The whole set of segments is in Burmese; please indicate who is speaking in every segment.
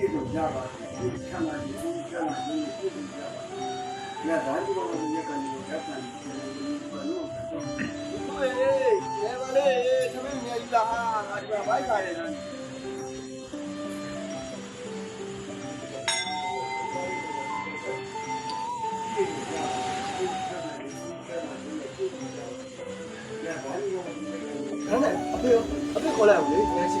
Speaker 1: ဒီလိုကြပါဒီချမ်းသာဒီချမ်းသာဒီပြည်သူကြပါညဒါဒီဘောကိုရက်ကနေရက်ကနေဘာလို့လဲ
Speaker 2: ဟေးလဲပါလေသမီးမြည်လာဟာငါဒီမှာဘိုက်ခါနေတယ်ဒါနဲ့အဖေအဖေခေါ်လိုက်အောင်လေငါရှိ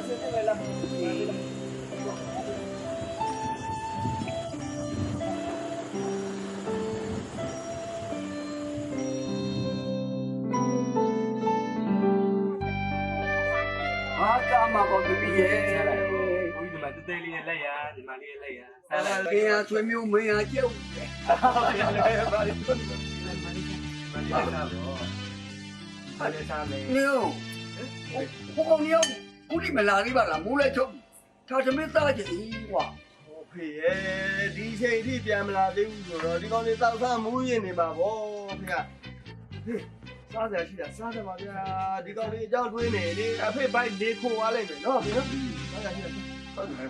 Speaker 2: လေဒီကဆောက်ပါရအောင်ဝေးဘာရအမေအဆင်းနေလား
Speaker 1: ဟာကာမကောတမီရဲ့
Speaker 3: ဦးဒီမှာတဲတဲလေးနဲ့လ က်ရဒီမှာလေးလက်ရ
Speaker 1: အဲ့ဒါကေယာဆွေမျိုးမင်းဟာကျုပ်
Speaker 3: ဘာလေးလက်စားတော့ဘာလေးစားမယ်
Speaker 1: နေဦးဟိုကောင်နေဦးခုဒီမလာသေးပါလားမိုးလဲချုပ်သာသမီးသားကြည်ကွာ
Speaker 2: ဟိုဖေရဲ့ဒီချိန်ထိပြန်မလာသေးဘူးဆိုတော့ဒီကောင်လေးတောက်ဆမ်းမူးရင်နေမှာဗောဖေကဖေစားစရာရှိတာစားတယ်ပါဗျာဒီကောင်လေးအကြောင်းတွေးနေလေအဖေဘိုက်လေးခိုးသွားလိုက်မယ်နော်ဖေနော်စားစရာရှိတာဟုတ်တယ်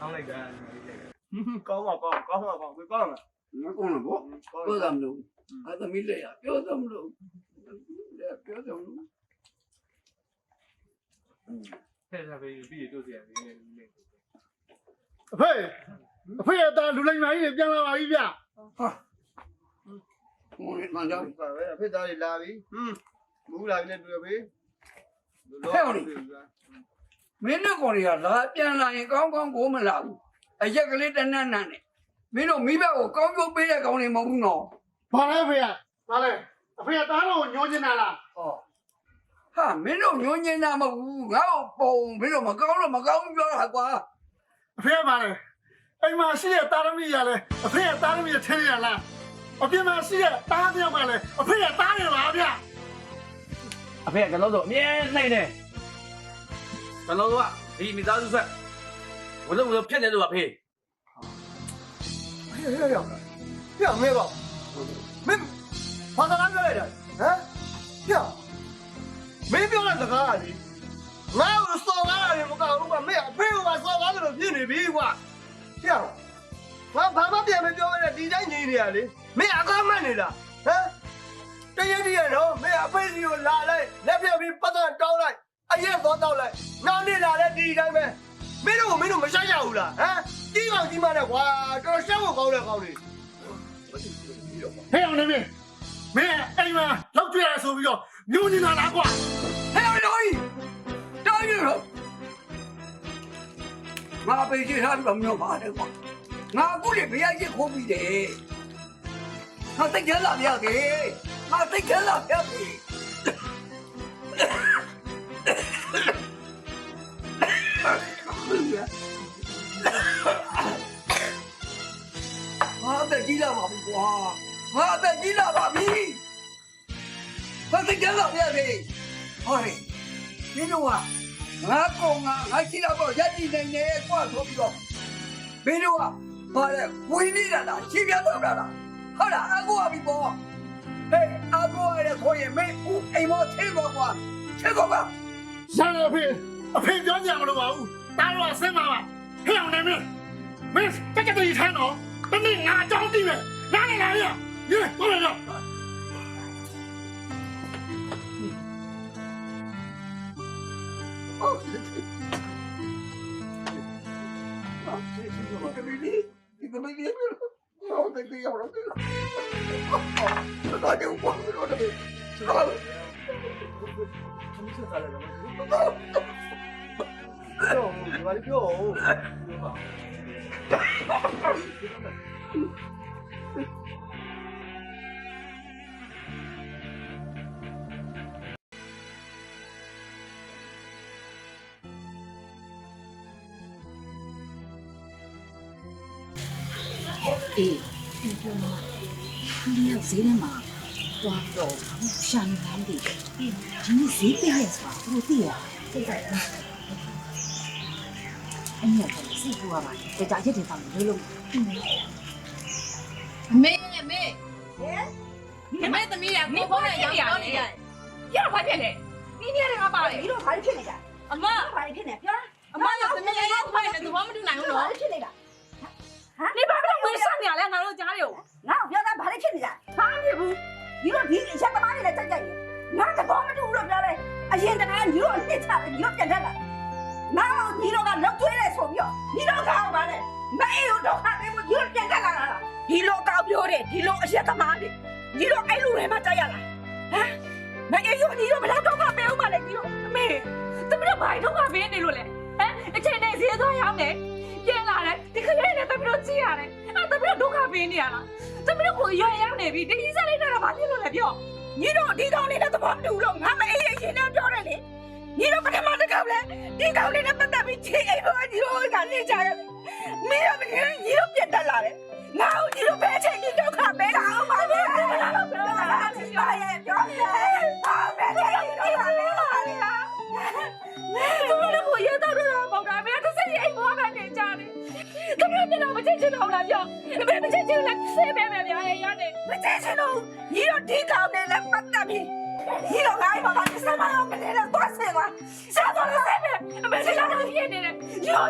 Speaker 3: အောင်းလိုက်တာဒီမှာလေးလက်
Speaker 2: ကောင်းပါကောင်းကောင်းပါကောင်းကိုကောင်းလား
Speaker 1: ငါကောင်းလို့ပေါ့ပြောသမလို့အသမီးလက်ရပြောသမလို့ပြောသမလို့
Speaker 3: ထည့်စားပြီးပြီးတို့စီရတယ်နည်းနည်း
Speaker 4: အဖေအဖေအသားလူလိုက်မာကြီးပြန်လာပါပြီဗျ
Speaker 1: ဟာမိုးလေးမှန်တော့
Speaker 2: ပါပဲအဖေသားလေးလာပြီဟွန်းမူးလာပြီနဲ့တွေ့ပြီ
Speaker 1: မင်းတို့ကောင်တွေကလာပြန်လာရင်ကောင်းကောင်းကိုမလာဘူးအရက်ကလေးတနတ်နတ်နဲ့မင်းတို့မိဘကိုကောင်းကျိုးပေးတဲ့ကောင်တွေမဟုတ်ဘူးနော်
Speaker 4: ဘာလဲဖေကဘာလဲအဖေအသားတော်ကိုညှိုးနေတာလား
Speaker 1: ဟော ဟာမင်းတို့ညွှန်းညင်းတာမဟုတ်ဘူးငါ့ကိုပုံမင်းတို့မကောင်းလို့မကောင်းပြောတာကွာ
Speaker 4: အဖေကဘာလဲအိမ်မှာရှိတဲ့တာရမီရလဲအဖေကတာရမီထင်းရလားအပြင်မှာရှိတဲ့တားတယောက်ကလည်းအဖေကတားရပါဗျ
Speaker 3: အဖေကကျွန်တော်တို့အမြဲနှိမ့်နေကျွန်တော်တို့ကဒီမိသားစုဆက်ဝလုံးဝလုံးဖြစ်နေလို့ပါဖေ
Speaker 2: ဟေးဟေးဟေးဟေးမဲပါမင်းဘာသာပြောလိုက်တာဟ မ်ဟေးမင်းပြောတဲ့စကားကလေငါ့ကိုစော်ကားရတယ်မကောင်းဘူးကွာမင်းအဖေကစော်ကားတယ်လို့ဖြစ်နေပြီကွာဟေးငါဘာမှပြန်မပြောရတဲ့ဒီတိုင်းနေနေရလေမင်းအကားမှတ်နေတာဟမ်တရတရတော့မင်းအဖေစီကိုလာလိုက်လက်ပြပြီးပတ်သက်တောင်းလိုက်အရက်သွားတောက်လိုက်နောက်နေ့လာတဲ့ဒီတိုင်းပဲမင်းတို့မင်းတို့မရှာရဘူးလားဟမ်ကြီးကောင်ကြီးမနဲ့ကွာတော်ရှက်ဖို့ကောင်းတဲ့ကောင်းလေး
Speaker 4: ဟဲ့အောင်နေမင်းမင်းအိမ်မှာလောက်ကြရဆိုပြီးတော့ညှိုးနေတာလားကွာ
Speaker 1: ဟဲ့တော်ကြီး တော်ကြီးတော့ငါပေးချထားပြီးတော့မျိုးပါတယ်ကွာငါအခုလေဘယ်ရကြီးခိုးပြီးတယ်ငါသိကြလာပြခဲ့ငါသိကြလာပြခဲ့ ငါတက်ကြီးလာပါပြီကွာငါတက်ကြီးလာပါပြီငါသိကြလာပြခဲ့ဟောလေဒီတော့ငါကောင်ငါငါရှိလာတော့ရက်တည်နေနေကွာဆိုပြီးတော့ဘင်းတော့ဘာလဲဝင်းနေတာလားရှင်းပြတော့တာလားဟုတ်လားအကူအပြီပေါ့ဟေးအကူရတဲ့ခေါ်ရင်မင်းဦးအိမ်မထဲတော့ကွာထဲတော့ပါ
Speaker 4: ရန်အဖေအဖေပြောကြမလို့ပါဘူးတားတော့ဆင်းပါပါဟဲ့အောင်နေမင်းမင်းတက်ကြည်ထမ်းတော့တနေ့ငါအကြောင်းသိမယ်နားနေလားရရေဟုတ်လား
Speaker 1: ဒီကလေးဒီကလေးလေးတော့တဲ့ပြရ တော့တယ်တော့ တယ်ဘာလို့လဲဟာ
Speaker 2: သမီးဆက်စားလိုက်တော့ပြောဒီဘာလို့ပြော
Speaker 5: အေးဒီပြောမှာဒီရောက်ဈေးထဲမှာတွားတော့ရှာနေလားမသိဘူးဒီနေ့ဈေးပြည့်ရဲ့ဆိုတာသူတို့သိရသိတယ်အင်းရဲ့စိတ်ပူရပါတယ်ကြာကြာရစ်တယ်တောင်လို့လို့
Speaker 6: အမေနဲ့မေဟဲ့မေသမီးကကိုဖုန်းနဲ့ရောက်ပြောနေတယ်ရဘာဖြစ်လဲနီးနေတယ်ငါပါလေ
Speaker 7: ဒီတော့ဘာဖြစ်နေကြ
Speaker 6: အမ
Speaker 7: ဘာဖြစ်နေပြော
Speaker 6: အမကသမီးရဲ့ဖိုင်နဲ့သဘောမတူနိုင်ဘူး
Speaker 7: ဘာ
Speaker 6: နော်
Speaker 7: ဖြစ်နေတာ
Speaker 6: နေပါတော့ဝင်ဆက်နေရလဲငါတို့ကြားတယ်
Speaker 7: ငါပြောတာဘာဖြစ်နေကြ
Speaker 6: ဘာဖြစ်ဘူး
Speaker 7: ဒီတော့ဒီချက်သမားတွေလည်းကြိုက်ကြိုက်ငါသဘောမတူဘူးလို့ပြောတယ်အရင်တခါညီတို့အစ်ချတယ်ညီတို့ပြန်တက်လာငါညီတို့ကလောက်သွေးတယ်ဆိုပြီးတော့ညီတို့ကောက်ပါလေမအေးတို့တော့ဟာပေးဖို့ညီတို့ပြန်တက်လာတာဒီလိုကောက်ပြောတယ်ဒီလိုအရက်သမားတွေညီတို့အဲ့လိုတွေမှကြိုက်ရလားဟမ်မအေးတို့ညီတို့ဘယ်တော့မှပေးဦးမလဲညီတို့
Speaker 6: အမေသမီးတို့ဘာတော့ကဘေးနေလို့လဲဟမ်အချိန်နဲ့ဈေးသွားရောက်နေပြ ကြည့်ရတယ်အဲ့သမီးတို့ဒုက္ခပေးနေရလားသမီးတို့ကိုရွရရောက်နေပြီဒီကြီးစားလိုက်တာဘာဖြစ်လို့လဲပြော
Speaker 7: ညီတို့ဒီကောင်လေးနဲ့သဘောမတူလို့ငါမအေးရင်ရင်နဲ့ပြောတယ်လေညီတို့ပထမတစ်ခါလဲဒီကောင်လေးနဲ့ပတ်သက်ပြီးချိန်အိမ်ပေါ်ညီတို့ကနေကြရတယ်မင်းတို့မင်းညီတို့ပြတ်တက်လာတယ်ငါ့ကိုညီတို့ပဲချိန်ဒီဒုက္ခပဲတာအောင်ပါလေပြောတာပြောရဲပြောရဲ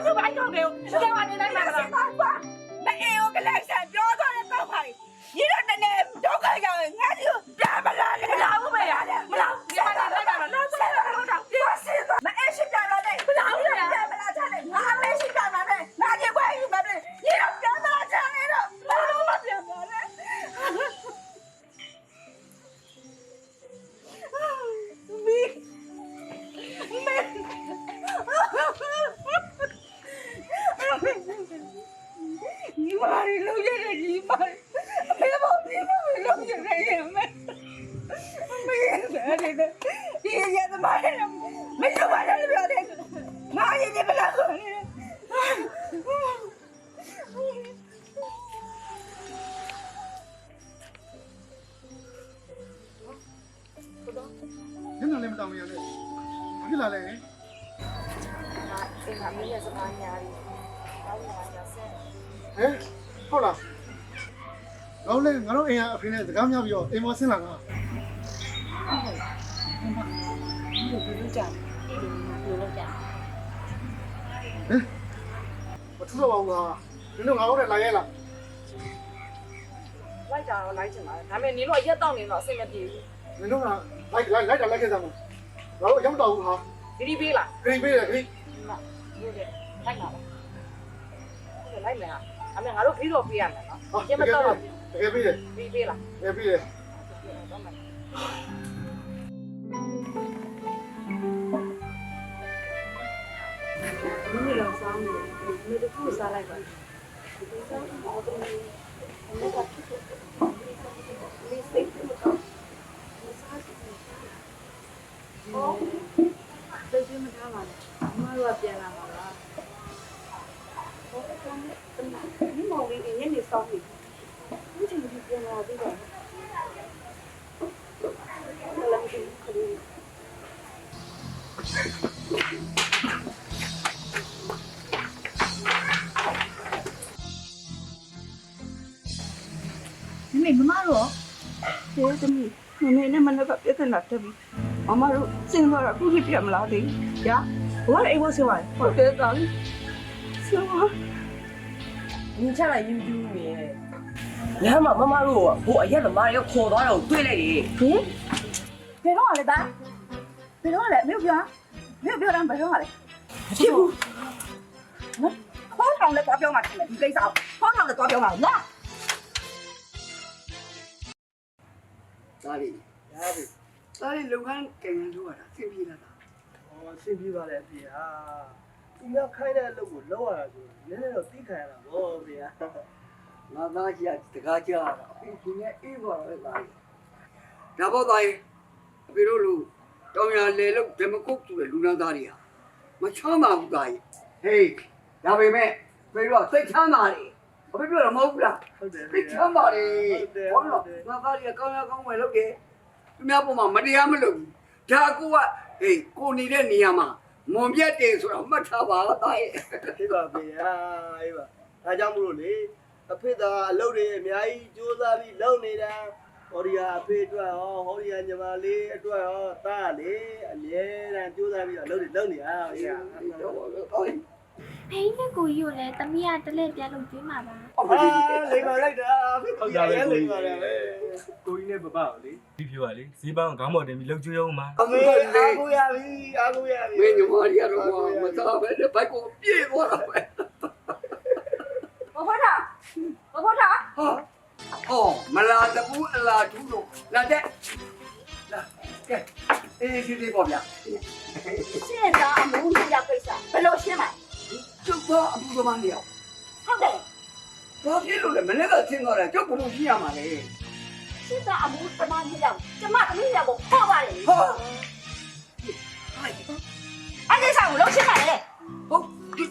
Speaker 6: တယ်ရော
Speaker 4: လာလဲ
Speaker 5: အိမ်မှာမင်းရဲ့စကားညာရီတောင်းလာကြဆဲ
Speaker 4: ဟမ်ဟုတ်လားတော့လေငါတို့အိမ်ကအဖေနဲ့စကားများပြီးတော့အိမ်ပေါ်ဆင်းလာတာ
Speaker 5: ဟုတ်ကဲ့ဒီလိုပြောကြတယ်ဒီလိုကြတယ်
Speaker 4: မထူတော့ပါဘူးကွာဒီလိုငါတို့နဲ့လာရဲလား
Speaker 6: လိုက်ကြတော့လိုက်ချင်ပါတယ်ဒါပေမဲ့နင်တို့ရက်တော့နေတော့အဆင်မပြေဘူး
Speaker 4: မင်းတို့ကလိုက်လိုက်လိုက်တာလိုက်ခဲ့စမ်းမငါတို့ရောက်တော့ဘူးဟာ
Speaker 6: ဂရီပေးလား
Speaker 4: ဂရိပေးတယ်ဂရိ
Speaker 6: ဟုတ်တယ်လိုက်ပါလားဟုတ်တယ်လိုက်မယ်အမေငါတို့ပြီးတော့ပေးရမယ်နော်
Speaker 4: ဟာ
Speaker 6: ကျမတော့
Speaker 4: တကယ်ပေးတယ်
Speaker 6: ပြီးပေးလား
Speaker 4: တကယ်ပေးတယ်
Speaker 6: တော့မယ်
Speaker 7: မင်းတို့ဆောင်းနေမင်းတို့ကိုစားလိုက်ပါ
Speaker 5: သိချင်မ ထားပါနဲ့အမတို့ကပြန်လာပါလား
Speaker 7: ဒီမောင်လေးညနေစောင်းနေဒီချိန်ကြီးပြန်လာပြီးတော့လမ်းကြီးခရီး
Speaker 5: မမေမမတို့
Speaker 7: တဲ့သမီးမမေနဲ့မနက်ကပြဿနာတက်ပြီး မမတို့စင်သွားတာခုထိပြန်မလာသေးဘူးညာဘိုးကအိမ်ဝဆင်းသွားတယ်ဟုတ်တယ်သားလေးစင်သွား
Speaker 8: ညချလိုက်ယူယူနေလမ်းမှာမမတို့ကဘိုးအရက်သမားရောခေါ်သွားတော့တွေ့လိုက်တယ်
Speaker 7: ဟင်ဘယ်တော့လဲသားဘယ်တော့လဲမြို့ပြောမြို့ပြောတယ်ဘယ်တော့လဲဖြစ်ဘူးနော်ခေါင်းထောင်လည်းသွားပြောမှတယ်ဒီကိစ္စခေါင်းထောင်လည်းသွားပြောမှလား
Speaker 1: ဒါလေးဒါလေး ဒါလေးလုပ်ငန်းကံရလို့ရတာသင်ပြေလာတာ
Speaker 2: ဟောရှင်းပြသွားတယ်အဖေဟာသူများခိုင်းတဲ့အလုပ်ကိုလုပ်ရတာဆိုနည်းနည်းတော့သိခံရတာဗောဗျာ
Speaker 1: ငါသားကြီးကတကားကြတာအေးဒီနေ့အေးပါပဲသားကြီးဒါပေါ့သားကြီးအဖေတို့လူတောင်ရလေလို့ဓမကုတ်သူတဲ့လူနန်းသားတွေဟာမချမ်းသာဘူးသားကြီးဟေးဒါပေမဲ့ဖေတို့ကစိတ်ချမ်းသာတယ်အဖေပြောတာမဟုတ်ဘူးလား
Speaker 2: ဟုတ်တယ်
Speaker 1: စိတ်ချမ်းသာတယ်ဟုတ်လားငါသားကြီးကကောင်းရကောင်းဝယ်လုပ်တယ် သူများပေါ်မှာမတရားမလုပ်ဘူးဒါကိုကဟေးကိုနေတဲ့နေရာမှာမွန်ပြတ်တယ်ဆိုတော့မှတ်ထားပါသားကြီး
Speaker 2: ဒီပါဗျာအေးပါဒါကြောင့်မလို့လေအဖေသားအလုပ်တွေအများကြီးကြိုးစားပြီးလုပ်နေတာဟောဒီဟာအဖေအတွက်ဟောဟောဒီဟာညီမလေးအတွက်ဟောသားလေအမြဲတမ်းကြိုးစားပြီးတော့အလုပ်တွေလုပ်နေတာဗျာ
Speaker 1: တော့တော့
Speaker 9: ဖိင်းနဲ့ကိုကြီးကိုလည်းတမီးကတလဲပြန်လုပ်ကျွေးမှာပါ
Speaker 1: အမ
Speaker 2: အာ
Speaker 1: လေး
Speaker 2: လိမ္မာလိုက်တာအဖေ
Speaker 10: ဟုတ်တာပဲကိုကြီး
Speaker 2: လိမ္မာတယ်ပဲ
Speaker 10: ကိုကြီးနဲ့ပပကိုလေပြီးပြောရလေဈေးပန်းခေါင်းပေါ်တင်ပြီးလှုပ်ကျွေးအောင်မှာ
Speaker 1: အ
Speaker 2: အ
Speaker 1: မေ
Speaker 2: မေ
Speaker 1: ကလေ
Speaker 2: အားကိုရပြီအားကိုရပြီ
Speaker 1: မင်းညီမရီကတော့မသားပဲဘိုက်ကိုပြေးသွားတာပဲ
Speaker 7: ဘဘတာဘဘတာ
Speaker 1: ဟာအော်မလာတပူးအလာထူးလို့လာတဲ့လာကဲအေးဒီဒီပေါ့ဗျာ
Speaker 7: ရှင်းတာအမှုကြီးရပိတ်စာဘယ်လိုရှင်းမလဲ
Speaker 1: ကျုပ်တော့အပူသမားနေအောင်
Speaker 7: ဟုတ်တယ်
Speaker 1: ဘာဖြစ်လို့လဲမနေ့ကသင်တော့တယ်ကျုပ်ဘလို့ရှိရမှာလဲ
Speaker 7: ရှင်းတာအမှုတမန်ကြီးရောက်ကျမသမီးရောက်ကိုခေါ်ပါလေ
Speaker 1: ဟာ
Speaker 7: အဲ့ဒီဆောင်လို့ရှင်းပါလေ
Speaker 1: ဟုတ်ဒီ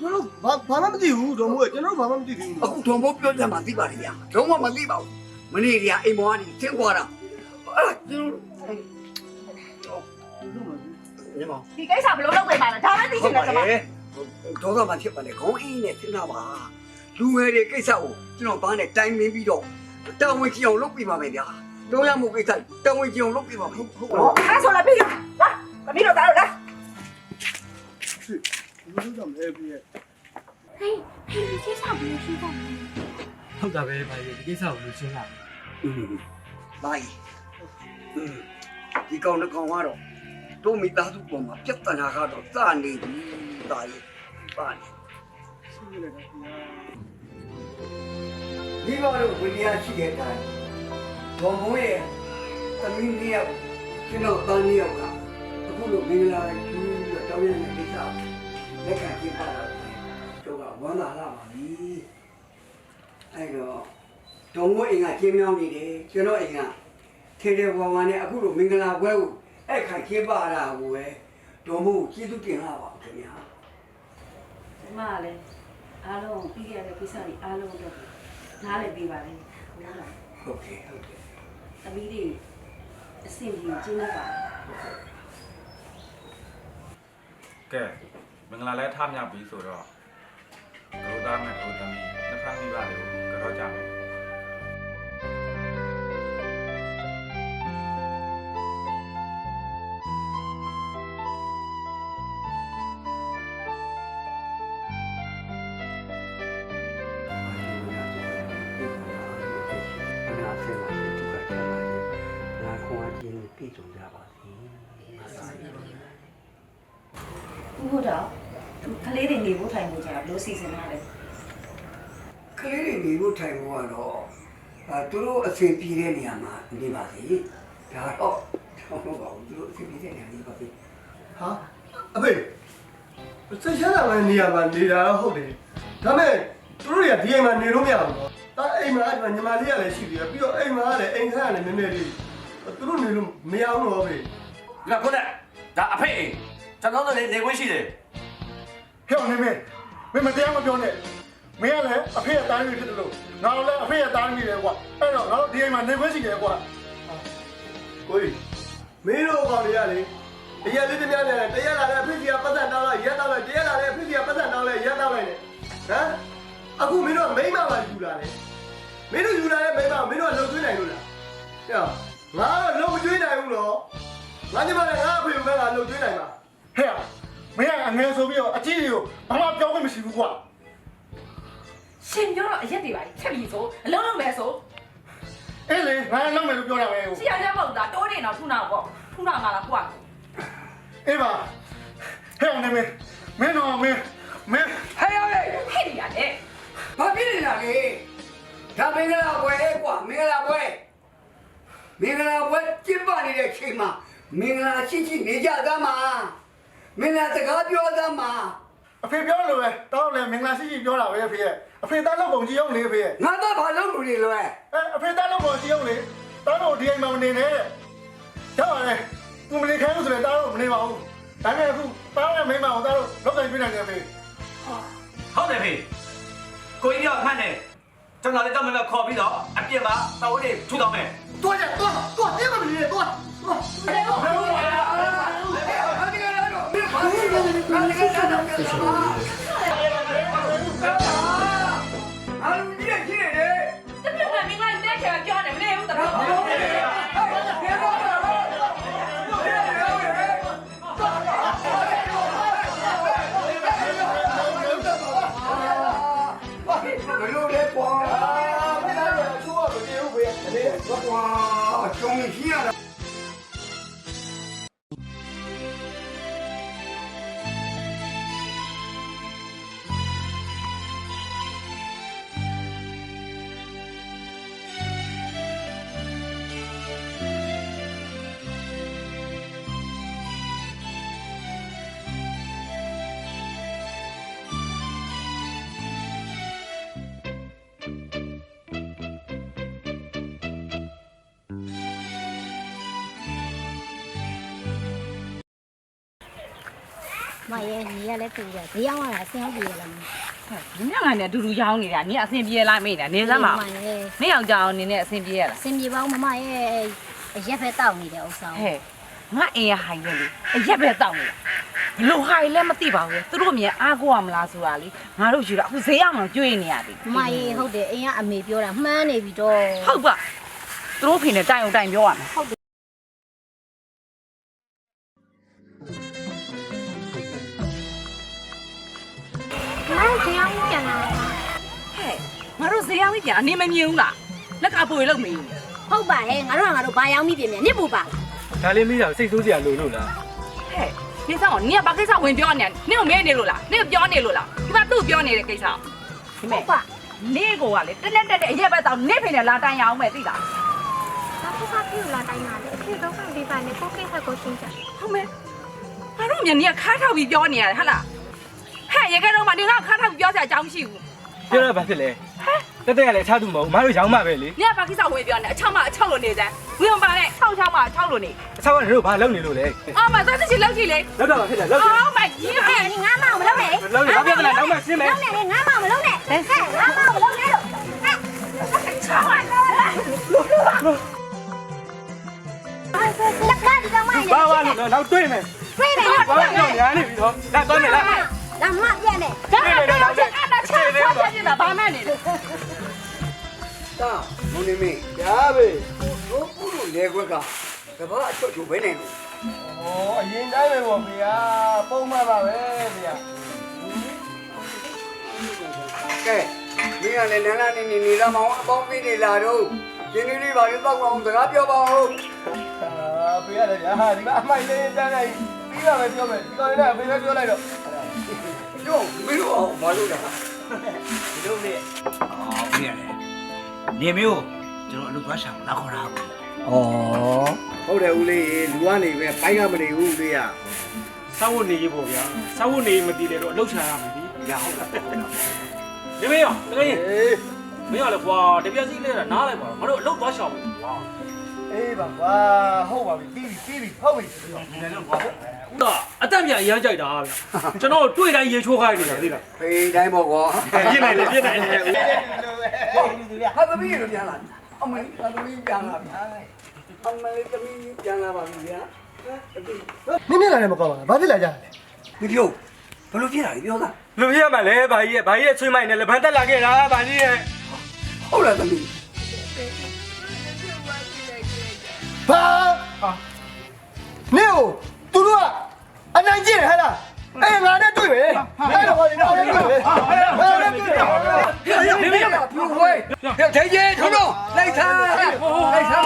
Speaker 2: ကျွန်တော်ဘာဘာမှမသိဘူးတော်မို့ကျွန်တော်ဘာမှမသိဘူး
Speaker 1: အခုထုံဖို့ပြောကြမှာသိပါတယ်ဗျာလုံးဝမသိပါဘူးမနေ့ကအိမ်မောကနေသင်သွားတာအဲ့ဒါကျွန်တော်ညီမ
Speaker 7: ဒီကိစ္စဘယ်လိုလုပ်ပေးမှာလဲဒါပဲသိချင်တယ်ကျမ
Speaker 1: ဒေါသမှဖြစ်ပါလေခေါင်းအင်းနဲ့ထင်တာပါလူငယ်တွေကိစ္စကိုကျွန်တော်ဘာနဲ့တိုင်ပင်ပြီးတော့တာဝန်ကြီးအောင်လုပ်ပြပါမယ်ဗျာတော့ရမှုကိစ္စတာဝန်ကြီးအောင်လုပ်ပြပါမယ်ဟုတ်ပါ
Speaker 7: အဲ့ဆိုလည်းပြီးရောလာသမီးတို့သားတို့လာ
Speaker 2: ဘယ်လိုလုပ်လဲပြည့်
Speaker 9: ဖိင်းဖိင်းဒီကိစ္စဘယ်လိုရှိပါ့မလဲ
Speaker 10: ဟုတ်တာပဲဗျာဒီကိစ္စကိုလူချင်းလာ
Speaker 1: อืมဘာကြီးอืมဒီကောင်တစ်ကောင်ကတော့ တို့မိသားစုပေါ်မှာပြဿနာကတော့စနေပြီဒါကြီးပါနေ
Speaker 2: ရှင်းရတယ်ဗျာ
Speaker 1: ဒီဘာလို့ဝိညာဉ်ရှိတဲ့တိုင်းဘုံဘုံရဲ့သမီးနှစ်ယောက်ကျွန်တော်သားနှစ်ယောက်ကအခုလိုမင်္ဂလာကျူးပြီးတော့တောင်းရတဲ့ကိစ္စလက်ခံကြည့်ပါတော့တို့ကဝမ်းသာလာပါပြီအဲ့တော့တော်မိုးအိမ်ကကျင်းမြောင်းနေတယ်ကျွန်တော်အိမ်ကထေထေဘဝနဲ့အခုလိုမင်္ဂလာပွဲကို အဲ့ခိုင်ကျင်းပါတာကိုပဲတော်မိုးကျေးဇူးတင်လာပါခင်ဗျာ
Speaker 5: ကျမကလည်းအားလုံးပြီးခဲ့တဲ့ကိစ္စတွေအားလုံးတော့နားလည်ပေးပါလေဟုတ်လား
Speaker 1: ဟုတ်ကဲ့ဟုတ်ကဲ့
Speaker 5: သမီးတွေအဆင်ပြေကျင်းတတ်ပါ
Speaker 11: ကဲမင်္ဂလာလဲထားမြပြီဆိုတော့ဒုသားနဲ့ဒုသမီးနှစ်ဖက်မိဘတွေကိုကြောကြမယ်
Speaker 1: က
Speaker 5: လေးတွေနေဖို့ထိုင်ဖို့ကြာဘယ်လိုစီစဉ်ရလဲ။
Speaker 1: ကလေးတွေနေဖို့ထိုင်ဖို့ကတော့အဲသူတို့အဆင်ပြေတဲ့နေရာမှာနေပါစေ။ဒါတော့တော့ပါဘူးသူတို့အဆင်ပြေတဲ့နေရာနေပါစေ
Speaker 2: ဟာအဖေစိတ်ချမ်းသာတဲ့နေရာမှာနေတာတော့ဟုတ်တယ်ဒါပေမဲ့သူတို့တွေကဒီအိမ်မှာနေလို့မရဘူးဒါအိမ်မှာဒီညီမလေးကလည်းရှိသေးတယ်ပြီးတော့အိမ်မှာလည်းအိမ်ခန်းကလည်းနည်းနည်းလေးသူတို့နေလို့မရဘူးတော့ဖေ
Speaker 3: ငါခုနကဒါအဖေအိမ်ကျွန်တော်တို့လည်းနေခွင့်ရှိတယ်
Speaker 4: ဟဲ့နေမေမင်းမတရားမပြောနဲ့မင်းကလည်းအဖေရဲ့တားရီဖြစ်တယ်လို့ငါလည်းအဖေရဲ့တားရီတယ်ကွာအဲ့တော့ငါတို့ဒီအိမ်မှာနေခွင့်ရှိတယ်ကွာ
Speaker 2: ကိုကြီးမင်းတို့ကောင်တွေကလေတရက်လေးတည်းများနဲ့တရက်လာတဲ့အဖေစီကပတ်သက်တောင်းလိုက်ရက်တောင်းလိုက်တရက်လာတဲ့အဖေစီကပတ်သက်တောင်းလိုက်ရက်တောင်းလိုက်နဲ့ဟမ်အခုမင်းတို့မိမ့်မပါယူလာတယ်မင်းတို့ယူလာတဲ့မိမ့်မမင်းတို့ကလုံသွင်းနိုင်လို့လားဟဲ့ငါတော့လုံမကျွေးနိုင်ဘူးနော်ငါညီမလည်းငါအဖေကငါလုံကျွေးနိုင်ပါ
Speaker 4: ဟဲ့မင်းကအငယ်ဆိုပြီးတော့အ ကြီးကြီးကိုဘာမှပြောခွင့်မရှိဘူးကွာ
Speaker 6: ရှင်ပြောတော့အရက်တွေပါဖြတ်ပြီးဆိုအလုံးလုံးမယ်ဆို
Speaker 4: အေးလေငါလည်းလောက်မယ်လို့ပြောတာပဲ
Speaker 6: စီရတဲ့မဟုတ်တာတိုးနေတော့ထုနာပေါ့ထုနာမှာလားကွာ
Speaker 4: အေးပါဟဲ့နေမေမင်းတော့မင်းမင်း။
Speaker 1: ဟဲ့ရောက်လေ
Speaker 6: ဟဲ့နေရတယ်။
Speaker 1: ဘာဖြစ်နေတာလဲ။ဒါမင်္ဂလာပွဲကွာမင်္ဂလာပွဲမင်္ဂလာပွဲကျင်းပနေတဲ့အချိန်မှာမင်္ဂလာရှိရှိနေကြသမှာ မင်းလည်းစကားပြောသမှာ
Speaker 4: အဖေပြောလို့ပဲတောင်းလည်းမင်္ဂလာရှိရှိပြောတာပဲအဖေရဲ့အဖေသားလုံးပုံကြီးအောင်လေအဖေရဲ့
Speaker 1: ငါတော့ဘာလုပ်လို့လဲလွယ်
Speaker 4: အဲအဖေသားလုံးပုံကြီးအောင်လေတောင်းတော့ဒီအိမ်မှာမနေနဲ့ကြောက်ရတယ်သူမနေခိုင်းလို့ဆိုရင်တောင်းတော့မနေပါဘူးဒါပေမဲ့အခုတောင်းရဲ့မိန်းမကိုတောင်းတော့လောက်ကင်ပြနေတယ်အဖေ
Speaker 3: ဟုတ်တယ်ဖေကိုကြီးပြောမှန်တယ်ကျွန်တော်လည်းတော့မင်းခေါ်ပြီးတော့အပြစ်ပါတော်လေးထူတောင်းမယ်
Speaker 4: သွားကြသွားသွားအေးမမနေသွားသွား
Speaker 1: အားလုံးကြီးရှိနေတယ်
Speaker 6: တပြက်ကမင်းကလည်းတက်ချင်ပြောတယ်မနေဘူးတပြက်
Speaker 1: ဘလို့လဲကွာ
Speaker 2: မင်းသားက အချိုးကမပြေဘူးဖေ။
Speaker 9: မရဲ့ညီရလဲတူတယ်ဈေးရောက်လာအဆင်ပြေလားမ
Speaker 5: ဒီညငါနဲ့အတူတူရောင်းနေတာနင်အဆင်ပြေလားမေးတာနင်စမ်းမ
Speaker 9: မရဲ့
Speaker 5: နင်အောင်ကြအောင်နင်နဲ့အဆင်ပြေရလား
Speaker 9: အဆင်ပြေပါဦးမမရဲ့အရက်ပဲတောက်နေတဲ့ဥစ္စာ
Speaker 5: ဟဲ့ငါအင်ရဟိုင်ပဲလေအရက်ပဲတောက်နေတာဘလို့ဟိုင်လဲမသိပါဘူးသူတို့အမြင်အားကိုရမလားဆိုတာလေငါတို့ယူတော့အခုဈေးအောင်တော့ကျွေးနေရပြီ
Speaker 9: မရဲ့ဟုတ်တယ်အိမ်ကအမေပြောတာမှန်းနေပြီတော့
Speaker 5: ဟုတ်ပါသူတို့ဖေနဲ့တိုင်အောင်တိုင်ပြောရမယ်
Speaker 9: မ
Speaker 5: ငါတို့ဈေးအောင်ပြန်အနေမမြင်ဘူးလားလက်ကပွေလို့မေး
Speaker 9: ဟုတ်ပါရဲ့ငါတို့ကငါတို့ဘာရောက်မိပြင်မြန်နစ်ပူပါ
Speaker 10: ဒါလေးမိတာစိတ်ဆိုးစရာလိုလို့လား
Speaker 5: ဟဲ့နေဆောင်နင်ကဘာကိစ္စဝင်ပြောနေနင်ကိုမဲနေလို့လားနင်ကိုပြောနေလို့လားဒီမှာသူ့ပြောနေတဲ့ကိစ္စဒီမဲ့
Speaker 9: ဟုတ်ပါ
Speaker 5: နေကိုကလေတက်တက်တက်တက်အရက်ပဲတောက်နေဖေနဲ့လာတိုင်ရအောင်ပဲသိလား
Speaker 9: ဘာဖြစ်ပါဖြစ်လာတိုင်းလာလေအဖြစ်တော့ဒီပါနဲ့ကိုကိစ္စကိုရှင်းချ
Speaker 5: ဟုတ်မဲငါတို့မြန်နေခါထောက်ပြီးပြောနေရတယ်ဟုတ်လားဟဲ့ရေကတော့မှနေကခါထောက်ပြီးပြောစရာအကြောင်းမရှိဘူး
Speaker 10: ပြောရဘာဖြစ်လဲ တက်တက်ရလဲအခြားသူမဟုတ်မအားတို့ရောင်းမှပဲလေ
Speaker 5: နင်ကဘာကိစ္စဝင်ပြောနေအချောင်းမအချောက်လို့နေစမ်းဝင်ပါနဲ့၆ချောင်းမအချောက်လို့နေ
Speaker 10: အဆောက်ကတို့ဘာလုပ်နေလို့လဲ
Speaker 5: အော်မသွားချင်လောက်ကြည့်လေ
Speaker 10: လောက်တော့ဘာဖြစ်လဲလောက်တယ်
Speaker 5: အော်မကြီးဟဲ့
Speaker 9: ငါမအောင်မလုပ်နဲ့
Speaker 10: လောက်တယ်ဘာဖြစ်လဲနောက်မှရှင်းမယ်
Speaker 9: လုပ်နဲ့ငါမအောင်မလုပ်နဲ့ဟဲ့ငါမအောင်မလုပ်နဲ့လို့
Speaker 5: ချောင်းပါတော့
Speaker 9: လက်ကဒီကောင်မနဲ့
Speaker 10: ဘာဝလို့နောက်တွေ့မယ်
Speaker 9: ပြေးတယ်
Speaker 10: ဘာလို့ကြောင်ညာနေပြီတော့လာတော့မယ်လား
Speaker 9: လာမပြန်နဲ့
Speaker 5: ဒါကတော့ တာဘာမှနေလဲ
Speaker 1: တာမုန်နေမင်း
Speaker 2: ရပြီ
Speaker 1: ဘိုးဘူးလို့လေခွက်ကကဘာအချွတ်ချွတ်ပဲနေလို့။
Speaker 2: ဩအရင်တိုင်းပဲပေါ့ဖေ။ပုံမှန်ပါပဲဖေ။
Speaker 1: ကဲမင်းကလည်းနန်းလာနေနေနေလာမအောင်အပေါင်းပေးနေလာတော့ရင်းနှီးလေးပါလေးတော့အောင်စကားပြောပါဦး
Speaker 2: အာဖေရတယ်ဗျာ။ဒီကအမိုက်လေးတန်းလိုက်ပြီးတာပဲပြောမယ်။ဒီကောင်လေးကဖေပဲပြောလိုက်တော့
Speaker 1: ပြောမင်းတို့အောင်မလုပ်တာ
Speaker 3: ဒီလိုလေအော်ပြရတယ်နေမျိုးကျွန်တော်အလုပ်သွားဆောင်လာခေါ်တာဟုတ်
Speaker 2: ဩဟုတ်တယ်ဦးလေးလူကနေပဲဘိုင်းကမနေဘူးဦးလေးက
Speaker 10: စောက်ဝနေရေးပေါ့ဗျာစောက်ဝနေမတည်တယ်တော့အလုပ်ချရမယ်ဒီ
Speaker 3: ရဟုတ်လားဟုတ်လား
Speaker 10: ဒီမေရောတကယ်
Speaker 2: အေး
Speaker 10: မင်းရလေကွာတပြက်စီးလဲတာနားလိုက်ပါငါတို့အလုပ်သွားရှောင်မယ်ကွာ
Speaker 2: အေးပါကွာဟုတ်ပါပြီပြီးပြီပြီးပြီဟုတ်ပြီ
Speaker 3: ဒီလည်းတော့ကွာ
Speaker 10: ဦးသားအတက်မြအရမ်းကြိုက်တာဗျကျွန်တော်တွေ့တိုင်းရေချိုးခိုင်းနေတာသိလား
Speaker 1: ဖေးတိုင်းပေါ့ကွာ
Speaker 10: ပြစ်နိုင်တယ်ပြစ်နိုင်တယ်
Speaker 1: ဟာသမီးရပြန်လာအမလေးသမီးပြန်လာဗျာအမလေးသမီးပြန်လာပါပြီဗျာ
Speaker 2: နင်းနေလာတယ်မကောင်းပါဘူးဘာဖြစ်လာကြလဲ
Speaker 1: ဒီပြောဘလို့ဖြစ်တာလဲပြောတာ
Speaker 10: လူပြရမှာလဲဘာကြီးရဲ့ဘာကြီးရဲ့ဆွေးမိုက်နဲ့လက်ဖန်တက်လာခဲ့တာဘာကြီးရဲ့
Speaker 1: ဟုတ်လားသမီး
Speaker 2: ဘာနင်းကို သူတို့ကအနိုင်ကျင့်ဟဲ့လားအဲ့ငါနဲ့တွေ့ပဲအဲ့တော့ဘာလဲငါနဲ့တွေ့ပဲအဲ့နဲ့တွေ့တယ်
Speaker 1: နေမရဘူးဝေးဟဲ့တေးကြီးထုံးတော့လိုက်သားလိုက်သား